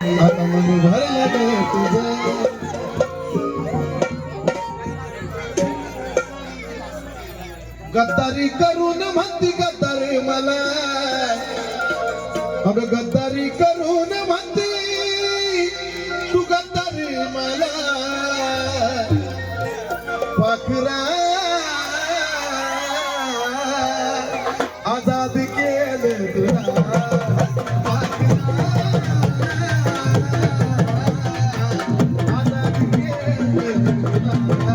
आता मन भरलं तुझं गद्दारी करून म्हणती गद्दारी मला. अगं गद्दारी करून केलं तुला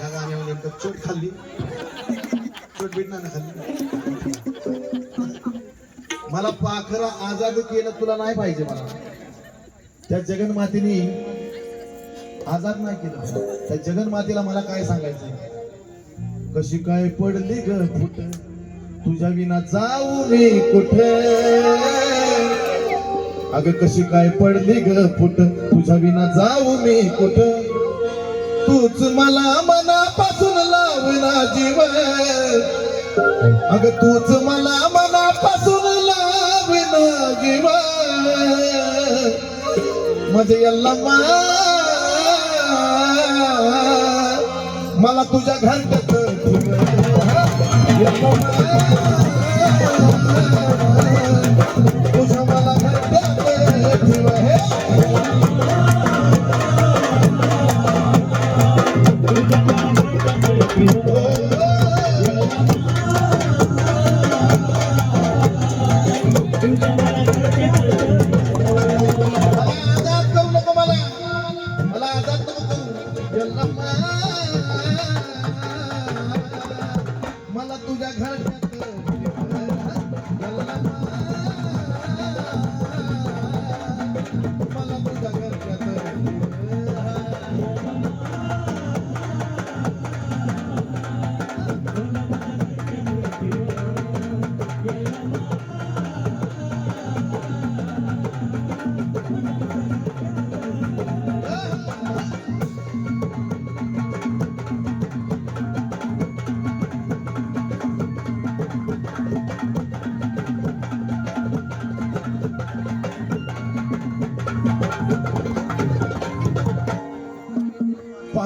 या गाण्यावर चोट खाल्ली. चोट भेटणार ना खाल्ली. मला पाखरा आजाद केलं तुला नाही पाहिजे मला. त्या जगनमातेने आजाद नाही केलं. त्या जगनमातेला मला काय सांगायचं कशी काय पडली ग फुट? तुझ्या विना जाऊ मी कुठे? अग कशी काय पडली ग फुट? तुझ्या विना जाऊ मी कुठ? तूच मला मनापासून लावना जीव. अग तूच मला मनापासून लावना जीव. म्हणजे यल्ला मला तुझ्या घरट्यात तुझ्या मला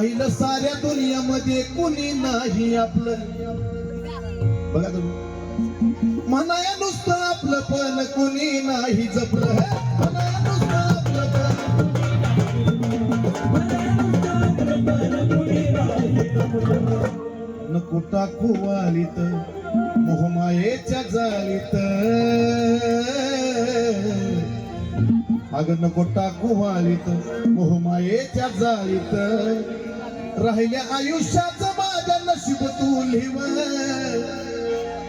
पाहिलं साऱ्या दुनियामध्ये कुणी नाही आपलं. बघा तुम्ही. म्हणाया नुसतं आपलं पण कुणी नाही जपलं. म्हणाया नुसतं आपलं पण नको टाकू आलीत मोहमायेच्या जालीत अगं नको टाकू आलीत मोहमायेच्या जालीत राहिल्या आयुष्याचं माझ्या नशीब तू लिव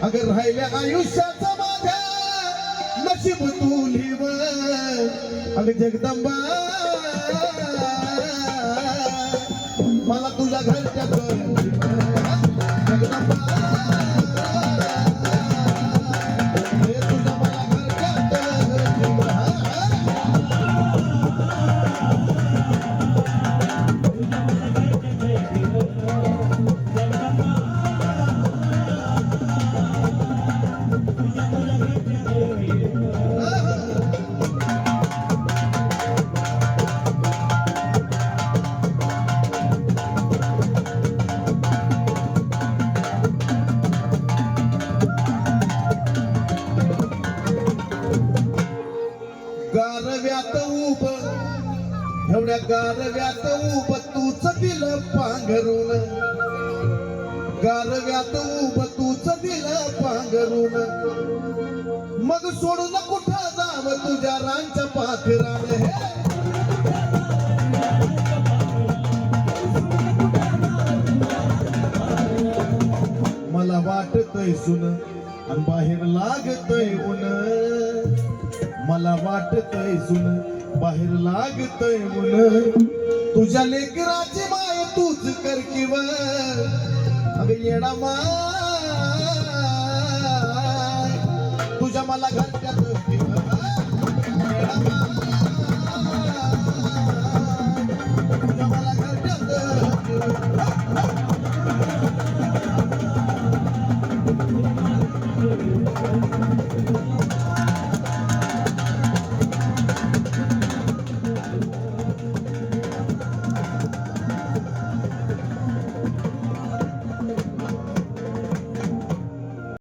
अगं राहिल्या आयुष्याचं माझ्या नशीब तू लिव अगं जगदंबा मला तुझ्या घरच्या एवढ्या गारव्यात उभ दिलं पांघरून. गारव्यात उभ तूच दिलं पांघरून. मग सोडून कुठं जाव तुझ्या रांच्या पाखरान हे? मला वाटतय सुन आणि बाहेर लागतय ऊन. मला वाटतय सुन बाहेर लागतय मुलं तुझ्या लेकराची माय तूच कर किंवा अग येडा तुझ्या मला घर